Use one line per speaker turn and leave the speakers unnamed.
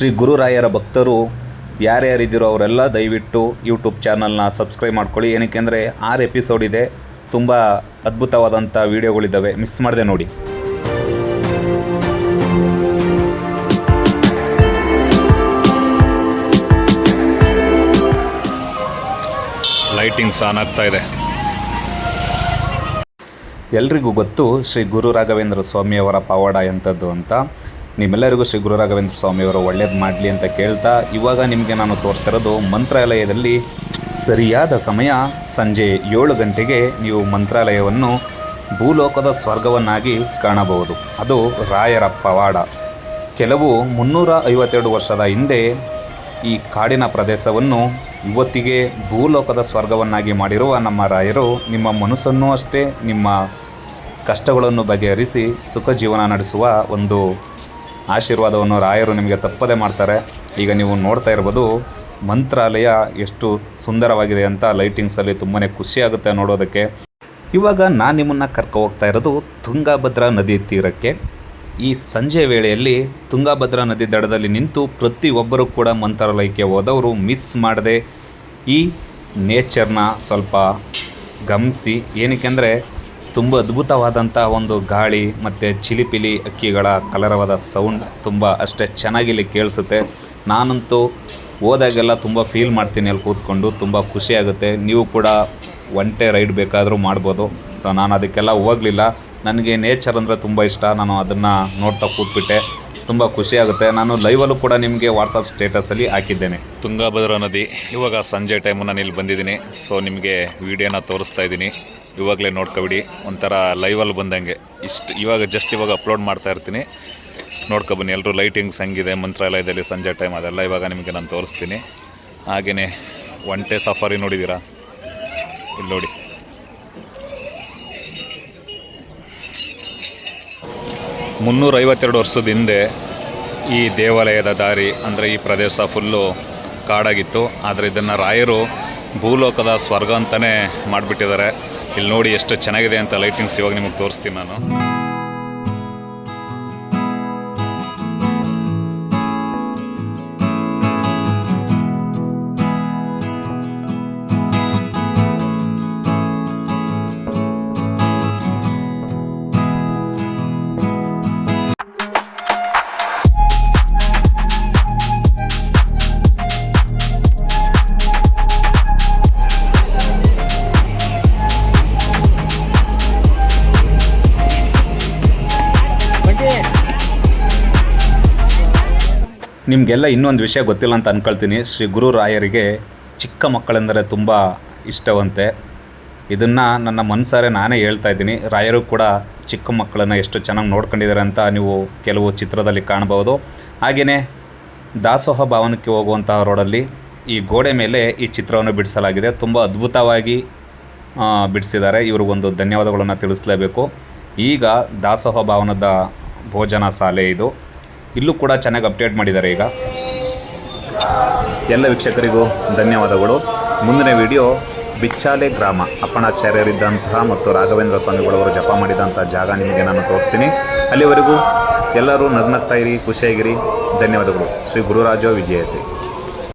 ಶ್ರೀ ಗುರುರಾಯರ ಭಕ್ತರು ಯಾರ್ಯಾರಿದ್ದೀರೋ ಅವರೆಲ್ಲ ದಯವಿಟ್ಟು ಯೂಟ್ಯೂಬ್ ಚಾನಲ್ನ ಸಬ್ಸ್ಕ್ರೈಬ್ ಮಾಡ್ಕೊಳ್ಳಿ. ಏನಕ್ಕೆ ಅಂದರೆ ಆರು ಎಪಿಸೋಡ್ ಇದೆ. ತುಂಬ ಅದ್ಭುತವಾದಂಥ ವೀಡಿಯೋಗಳಿದ್ದಾವೆ ಮಿಸ್ ಮಾಡದೆ ನೋಡಿ.
ಲೈಟಿಂಗ್ಸ್ ಆನ್ ಆಗ್ತಾ ಇದೆ.
ಎಲ್ರಿಗೂ ಗೊತ್ತು ಶ್ರೀ ಗುರು ರಾಘವೇಂದ್ರ ಸ್ವಾಮಿಯವರ ಪವಾಡ ಎಂಥದ್ದು ಅಂತ. ನಿಮ್ಮೆಲ್ಲರಿಗೂ ಶ್ರೀ ಗುರು ರಾಘವೇಂದ್ರ ಸ್ವಾಮಿಯವರು ಒಳ್ಳೇದು ಮಾಡಲಿ ಅಂತ ಕೇಳ್ತಾ ಇವಾಗ ನಿಮಗೆ ನಾನು ತೋರಿಸ್ತಾ ಇರೋದು ಮಂತ್ರಾಲಯದಲ್ಲಿ ಸರಿಯಾದ ಸಮಯ ಸಂಜೆ ಏಳು ಗಂಟೆಗೆ ನೀವು ಮಂತ್ರಾಲಯವನ್ನು ಭೂಲೋಕದ ಸ್ವರ್ಗವನ್ನಾಗಿ ಕಾಣಬಹುದು. ಅದು ರಾಯರ ಪವಾಡ. ಕೆಲವು ಮುನ್ನೂರ ಐವತ್ತೆರಡು ವರ್ಷದ ಹಿಂದೆ ಈ ಕಾಡಿನ ಪ್ರದೇಶವನ್ನು ಇವತ್ತಿಗೆ ಭೂಲೋಕದ ಸ್ವರ್ಗವನ್ನಾಗಿ ಮಾಡಿರುವ ನಮ್ಮ ರಾಯರು ನಿಮ್ಮ ಮನಸ್ಸನ್ನು ಅಷ್ಟೇ ನಿಮ್ಮ ಕಷ್ಟಗಳನ್ನು ಬಗೆಹರಿಸಿ ಸುಖ ಜೀವನ ನಡೆಸುವ ಒಂದು ಆಶೀರ್ವಾದವನ್ನು ರಾಯರು ನಿಮಗೆ ತಪ್ಪದೆ ಮಾಡ್ತಾರೆ. ಈಗ ನೀವು ನೋಡ್ತಾ ಇರ್ಬೋದು, ಮಂತ್ರಾಲಯ ಎಷ್ಟು ಸುಂದರವಾಗಿದೆ ಅಂತ ಲೈಟಿಂಗ್ಸಲ್ಲಿ ತುಂಬಾ ಖುಷಿಯಾಗುತ್ತೆ ನೋಡೋದಕ್ಕೆ. ಇವಾಗ ನಾನು ನಿಮ್ಮನ್ನು ಕರ್ಕೊ ಹೋಗ್ತಾ ಇರೋದು ತುಂಗಭದ್ರಾ ನದಿ ತೀರಕ್ಕೆ. ಈ ಸಂಜೆ ವೇಳೆಯಲ್ಲಿ ತುಂಗಭದ್ರಾ ನದಿ ದಡದಲ್ಲಿ ನಿಂತು ಪ್ರತಿಯೊಬ್ಬರೂ ಕೂಡ ಮಂತ್ರಾಲಯಕ್ಕೆ ಹೋದವರು ಮಿಸ್ ಮಾಡದೆ ಈ ನೇಚರ್ನ ಸ್ವಲ್ಪ ಗಮನಿಸಿ. ಏನಕ್ಕೆ ಅಂದರೆ ತುಂಬ ಅದ್ಭುತವಾದಂಥ ಒಂದು ಗಾಳಿ ಮತ್ತು ಚಿಲಿಪಿಲಿ ಅಕ್ಕಿಗಳ ಕಲರವಾದ ಸೌಂಡ್ ತುಂಬ ಅಷ್ಟೇ ಚೆನ್ನಾಗಿ ಇಲ್ಲಿ ಕೇಳಿಸುತ್ತೆ. ನಾನಂತೂ ಹೋದಾಗೆಲ್ಲ ತುಂಬ ಫೀಲ್ ಮಾಡ್ತೀನಿ ಅಲ್ಲಿ ಕೂತ್ಕೊಂಡು, ತುಂಬ ಖುಷಿಯಾಗುತ್ತೆ ನೀವು ಕೂಡ ಒಂಟೆ ರೈಡ್ ಬೇಕಾದರೂ ಮಾಡ್ಬೋದು. ಸೊ ನಾನು ಅದಕ್ಕೆಲ್ಲ ಹೋಗಲಿಲ್ಲ. ನನಗೆ ನೇಚರ್ ಅಂದರೆ ತುಂಬ ಇಷ್ಟ. ನಾನು ಅದನ್ನು ನೋಡ್ತಾ ಕೂತ್ಬಿಟ್ಟೆ. ತುಂಬ ಖುಷಿಯಾಗುತ್ತೆ ನಾನು ಲೈವಲ್ಲೂ ಕೂಡ ನಿಮಗೆ ವಾಟ್ಸಪ್ ಸ್ಟೇಟಸಲ್ಲಿ ಹಾಕಿದ್ದೇನೆ.
ತುಂಗಭದ್ರಾ ನದಿ, ಇವಾಗ ಸಂಜೆ ಟೈಮು ನಾನು ಇಲ್ಲಿ ಬಂದಿದ್ದೀನಿ. ಸೊ ನಿಮಗೆ ವಿಡಿಯೋನ ತೋರಿಸ್ತಾ ಇದ್ದೀನಿ. ಇವಾಗಲೇ ನೋಡ್ಕೊಬಿಡಿ. ಒಂಥರ ಲೈವಲ್ಲಿ ಬಂದಂಗೆ. ಇಷ್ಟು ಇವಾಗ ಜಸ್ಟ್ ಇವಾಗ ಅಪ್ಲೋಡ್ ಮಾಡ್ತಾ ಇರ್ತೀನಿ. ನೋಡ್ಕೊಬನ್ನಿ. ಎಲ್ಲರೂ ಲೈಟಿಂಗ್ಸ್ ಹೆಂಗಿದೆ, ಮಂತ್ರಾಲಯದಲ್ಲಿ ಸಂಜೆ ಟೈಮ್ ಅದೆಲ್ಲ ಇವಾಗ ನಿಮಗೆ ನಾನು ತೋರಿಸ್ತೀನಿ. ಹಾಗೆಯೇ ಒಂಟೆ ಸಫಾರಿ ನೋಡಿದ್ದೀರಾ? ಇಲ್ಲಿ ನೋಡಿ. ಮುನ್ನೂರ ಐವತ್ತೆರಡು ವರ್ಷದ ಹಿಂದೆ ಈ ದೇವಾಲಯದ ದಾರಿ, ಅಂದರೆ ಈ ಪ್ರದೇಶ ಫುಲ್ಲು ಕಾಡಾಗಿತ್ತು. ಆದರೆ ಇದನ್ನು ರಾಯರು ಭೂಲೋಕದ ಸ್ವರ್ಗ ಅಂತಲೇ ಮಾಡಿಬಿಟ್ಟಿದ್ದಾರೆ. ಇಲ್ಲಿ ನೋಡಿ ಎಷ್ಟು ಚೆನ್ನಾಗಿದೆ ಅಂತ ಲೈಟಿಂಗ್ಸ್ ಇವಾಗ ನಿಮಗೆ ತೋರಿಸ್ತೀನಿ ನಾನು.
ನಿಮಗೆಲ್ಲ ಇನ್ನೊಂದು ವಿಷಯ ಗೊತ್ತಿಲ್ಲ ಅಂತ ಅಂದ್ಕೊಳ್ತೀನಿ ಶ್ರೀ ಗುರು ರಾಯರಿಗೆ ಚಿಕ್ಕ ಮಕ್ಕಳೆಂದರೆ ತುಂಬ ಇಷ್ಟವಂತೆ. ಇದನ್ನು ನನ್ನ ಮನಸಾರೆ ನಾನೇ ಹೇಳ್ತಾ ಇದ್ದೀನಿ. ರಾಯರು ಕೂಡ ಚಿಕ್ಕ ಮಕ್ಕಳನ್ನು ಎಷ್ಟು ಚೆನ್ನಾಗಿ ನೋಡ್ಕೊಂಡಿದ್ದಾರೆ ಅಂತ ನೀವು ಕೆಲವು ಚಿತ್ರದಲ್ಲಿ ಕಾಣಬಹುದು. ಹಾಗೆಯೇ ದಾಸೋಹ ಭವನಕ್ಕೆ ಹೋಗುವಂತಹ ರೋಡಲ್ಲಿ ಈ ಗೋಡೆ ಮೇಲೆ ಈ ಚಿತ್ರವನ್ನು ಬಿಡಿಸಲಾಗಿದೆ. ತುಂಬ ಅದ್ಭುತವಾಗಿ ಬಿಡಿಸಿದ್ದಾರೆ. ಇವ್ರಿಗೊಂದು ಧನ್ಯವಾದಗಳನ್ನು ತಿಳಿಸಲೇಬೇಕು. ಈಗ ದಾಸೋಹ ಭವನದ ಭೋಜನ ಶಾಲೆ ಇದು. ಇಲ್ಲೂ ಕೂಡ ಚೆನ್ನಾಗಿ ಅಪ್ಡೇಟ್ ಮಾಡಿದ್ದಾರೆ ಈಗ. ಎಲ್ಲ ವೀಕ್ಷಕರಿಗೂ ಧನ್ಯವಾದಗಳು. ಮುಂದಿನ ವಿಡಿಯೋ ಬಿಚ್ಚಾಲೆ ಗ್ರಾಮ, ಅಪ್ಪಣಾಚಾರ್ಯರಿದ್ದಂತಹ ಮತ್ತು ರಾಘವೇಂದ್ರ ಸ್ವಾಮಿಗಳವರು ಜಪ ಮಾಡಿದಂಥ ಜಾಗ ನಿಮಗೆ ನಾನು ತೋರಿಸ್ತೀನಿ. ಅಲ್ಲಿವರೆಗೂ ಎಲ್ಲರೂ ನಗ್ನಗ್ತಾ ಇರಿ, ಖುಷಿಯಾಗಿರಿ. ಧನ್ಯವಾದಗಳು. ಶ್ರೀ ಗುರುರಾಜ ವಿಜಯತೆ.